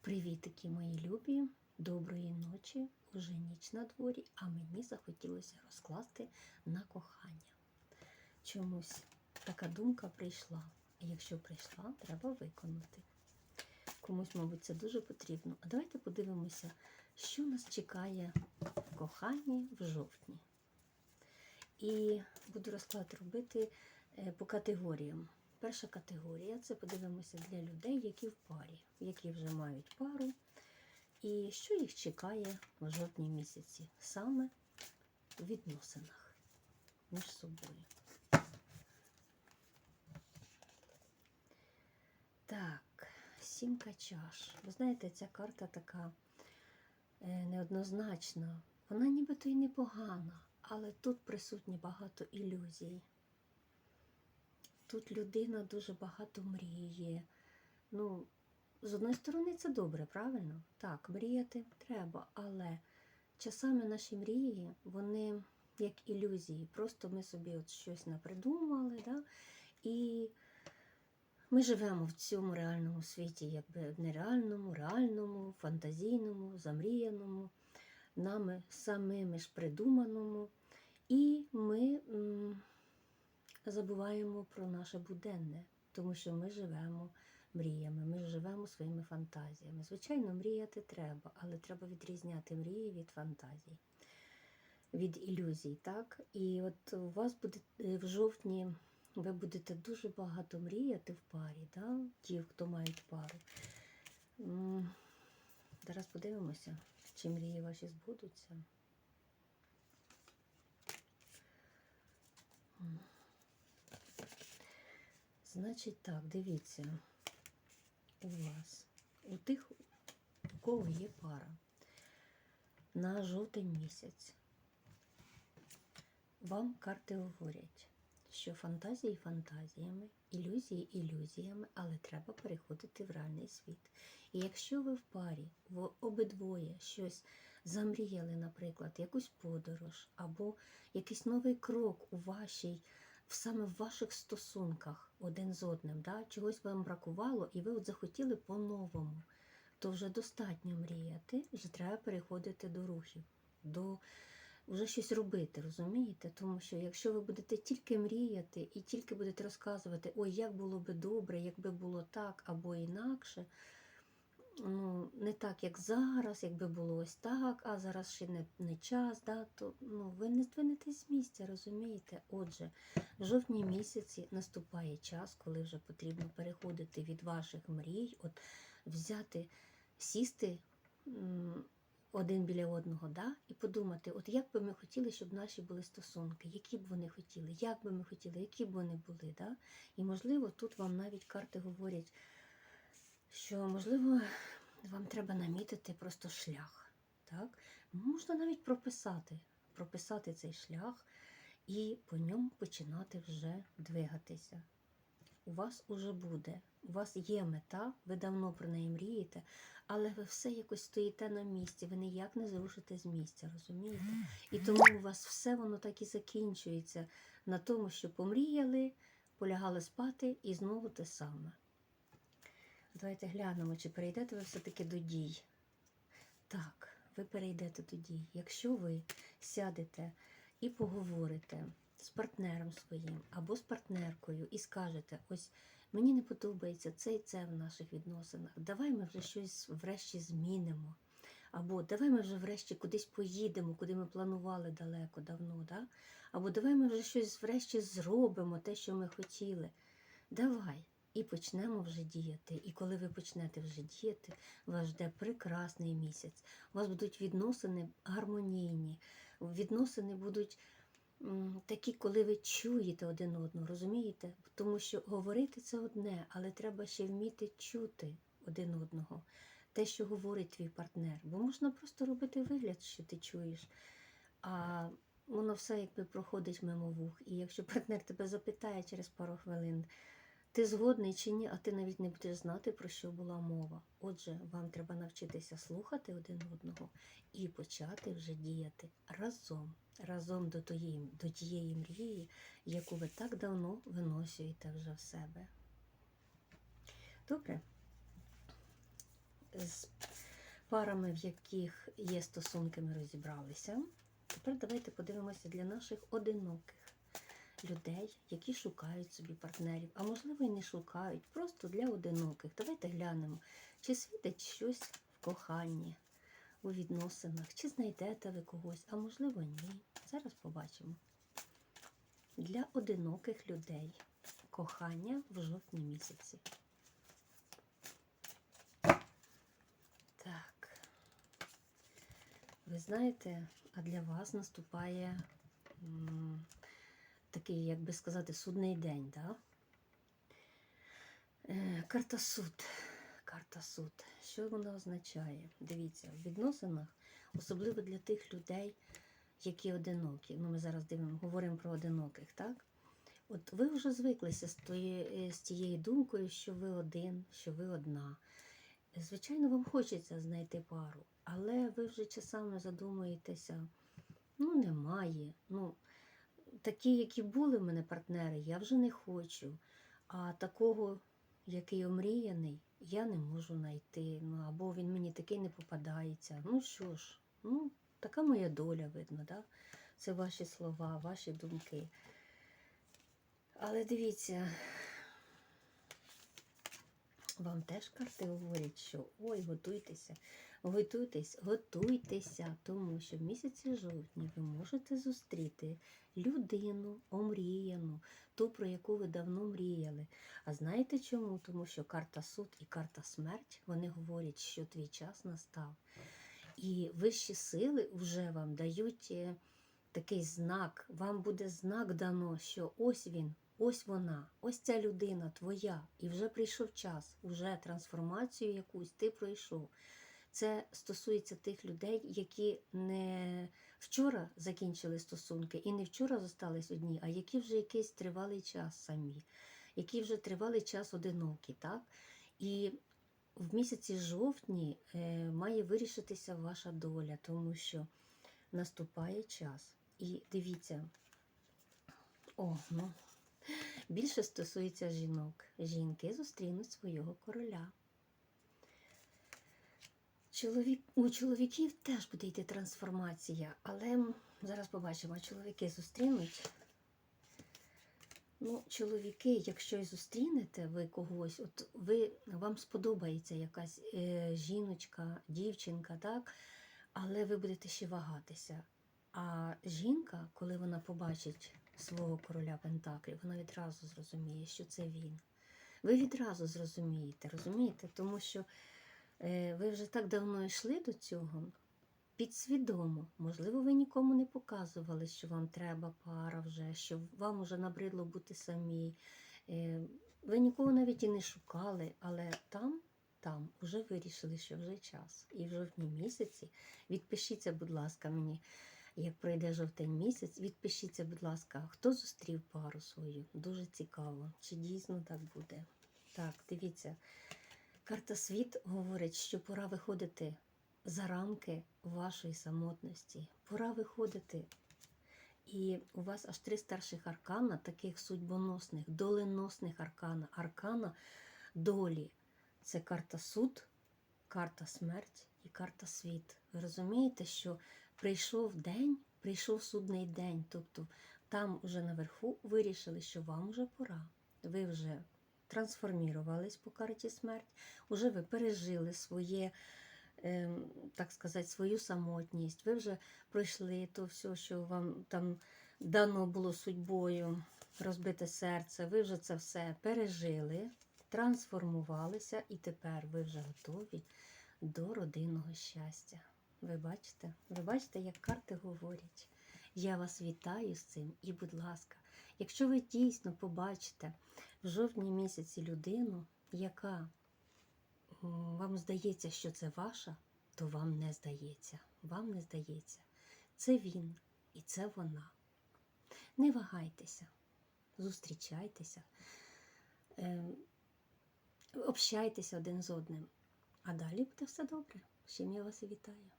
Привітики, мої любі, доброї ночі, уже ніч на дворі, а мені захотілося розкласти на кохання. Чомусь така думка прийшла. Якщо прийшла, треба виконати. Комусь, мабуть, це дуже потрібно. А давайте подивимося, що нас чекає в коханні в жовтні. І буду розклад робити е, по категоріям. Перша категорія це подивимося для людей, які в парі, які вже мають пару, і що їх чекає в жовтні місяці, саме в відносинах між собою. Так, сімка чаш. Ви знаєте, ця карта така е, неоднозначна. Вона нібито й непогана, але тут присутні багато ілюзій. Тут людина дуже багато мріє. Ну, з одної сторони, це добре, правильно? Так, мріяти треба, але часами наші мрії, вони як ілюзії. Просто ми собі от щось напридумали, да? і ми живемо в цьому реальному світі, якби нереальному, реальному, фантазійному, замріяному, нами самими ж придуманому. І ми. Забуваємо про наше буденне, тому що ми живемо мріями, ми живемо своїми фантазіями. Звичайно, мріяти треба, але треба відрізняти мрії від фантазій, від ілюзій. так? І от у вас буде е, в жовтні. Ви будете дуже багато мріяти в парі, да? ті, хто мають пару. Зараз подивимося, чи мрії ваші збудуться. Значить так, дивіться, у вас, у тих, у кого є пара, на жовтень місяць, вам карти говорять, що фантазії фантазіями, ілюзії ілюзіями, але треба переходити в реальний світ. І якщо ви в парі, в обидвоє щось замріяли, наприклад, якусь подорож або якийсь новий крок у вашій саме в ваших стосунках один з одним, да? чогось вам бракувало, і ви от захотіли по-новому, то вже достатньо мріяти, вже треба переходити до рухів, до вже щось робити, розумієте? Тому що якщо ви будете тільки мріяти і тільки будете розказувати, ой, як було би добре, якби було так або інакше, ну, не так, як зараз, якби було ось так, а зараз ще не, не час, да, то ну, ви не здвинетесь з місця, розумієте? Отже, в жовтні місяці наступає час, коли вже потрібно переходити від ваших мрій, от взяти, сісти один біля одного, да, і подумати, от як би ми хотіли, щоб наші були стосунки, які б вони хотіли, як би ми хотіли, які б вони були. Да? І можливо, тут вам навіть карти говорять, що можливо вам треба намітити просто шлях. Так? Можна навіть прописати, прописати цей шлях і по ньому починати вже двигатися. У вас уже буде, у вас є мета, ви давно про неї мрієте, але ви все якось стоїте на місці, ви ніяк не зрушите з місця, розумієте? І тому у вас все воно так і закінчується на тому, що помріяли, полягали спати і знову те саме. Давайте глянемо, чи перейдете ви все-таки до дій. Так, ви перейдете до дій. Якщо ви сядете і поговорите з партнером своїм або з партнеркою і скажете, ось мені не подобається це і це в наших відносинах. Давай ми вже щось врешті змінимо. Або давай ми вже врешті кудись поїдемо, куди ми планували далеко давно. Да? Або давай ми вже щось врешті зробимо, те, що ми хотіли. Давай. І почнемо вже діяти. І коли ви почнете вже діяти, вас жде прекрасний місяць. У вас будуть відносини гармонійні, відносини будуть такі, коли ви чуєте один одного, розумієте? Тому що говорити це одне, але треба ще вміти чути один одного. Те, що говорить твій партнер. Бо можна просто робити вигляд, що ти чуєш. А воно все якби проходить мимо вух. І якщо партнер тебе запитає через пару хвилин, ти згодний чи ні, а ти навіть не будеш знати, про що була мова. Отже, вам треба навчитися слухати один одного і почати вже діяти разом, разом до тієї, до тієї мрії, яку ви так давно виносюєте вже в себе. Добре? з парами, в яких є стосунки, ми розібралися. Тепер давайте подивимося для наших одиноких людей, які шукають собі партнерів, а можливо і не шукають, просто для одиноких. Давайте глянемо, чи світить щось в коханні, у відносинах, чи знайдете ви когось, а можливо ні. Зараз побачимо. Для одиноких людей кохання в жовтні місяці. Так. Ви знаєте, а для вас наступає такий, як би сказати, судний день, да? Е, карта суд. Карта суд. Що вона означає? Дивіться, в відносинах, особливо для тих людей, які одинокі. Ну, ми зараз дивимо, говоримо про одиноких, так? От ви вже звиклися з, тої, з тією думкою, що ви один, що ви одна. Звичайно, вам хочеться знайти пару, але ви вже часами задумуєтеся, ну, немає. Ну, такі, які були в мене партнери, я вже не хочу. А такого, який омріяний, я не можу знайти. Ну, або він мені такий не попадається. Ну що ж, ну, така моя доля, видно, да? це ваші слова, ваші думки. Але дивіться, вам теж карти говорять, що ой, готуйтеся, готуйтесь, готуйтеся, тому що в місяці жовтні ви можете зустріти людину омріяну, ту, про яку ви давно мріяли. А знаєте чому? Тому що карта суд і карта смерть вони говорять, що твій час настав. І вищі сили вже вам дають е, такий знак, вам буде знак дано, що ось він, ось вона, ось ця людина твоя, і вже прийшов час, вже трансформацію якусь ти пройшов. Це стосується тих людей, які не вчора закінчили стосунки і не вчора зостались одні, а які вже якийсь тривалий час самі, які вже тривалий час одинокі. так? І в місяці жовтні е, має вирішитися ваша доля, тому що наступає час. І дивіться, о, ну, більше стосується жінок. Жінки зустрінуть свого короля. Чоловік, у чоловіків теж буде йти трансформація, але зараз побачимо, чоловіки зустрінуть. Ну, чоловіки, якщо й зустрінете ви когось, от ви вам сподобається якась е, жіночка, дівчинка, так? Але ви будете ще вагатися. А жінка, коли вона побачить свого короля Пентаклів, вона відразу зрозуміє, що це він. Ви відразу зрозумієте, розумієте? Тому що ви вже так давно йшли до цього, підсвідомо. Можливо, ви нікому не показували, що вам треба пара вже, що вам уже набридло бути самі. Е, ви нікого навіть і не шукали, але там, там вже вирішили, що вже час. І в жовтні місяці відпишіться, будь ласка, мені. Як пройде жовтень місяць, відпишіться, будь ласка, хто зустрів пару свою. Дуже цікаво, чи дійсно так буде. Так, дивіться, карта світ говорить, що пора виходити за рамки вашої самотності. Пора виходити. І у вас аж три старших аркана, таких судьбоносних, доленосних аркана. Аркана долі. Це карта суд, карта смерть і карта світ. Ви розумієте, що прийшов день, прийшов судний день. Тобто там уже наверху вирішили, що вам вже пора. Ви вже трансформірувались по карті смерть, уже ви пережили своє, е, так сказати, свою самотність. Ви вже пройшли то все, що вам там дано було судьбою, розбите серце. Ви вже це все пережили, трансформувалися, і тепер ви вже готові до родинного щастя. Ви бачите? Ви бачите, як карти говорять. Я вас вітаю з цим і, будь ласка, якщо ви дійсно побачите в жовтні місяці людину, яка вам здається, що це ваша, то вам не здається. Вам не здається. Це він і це вона. Не вагайтеся, зустрічайтеся, е, общайтеся один з одним. А далі буде все добре. З чим я вас і вітаю.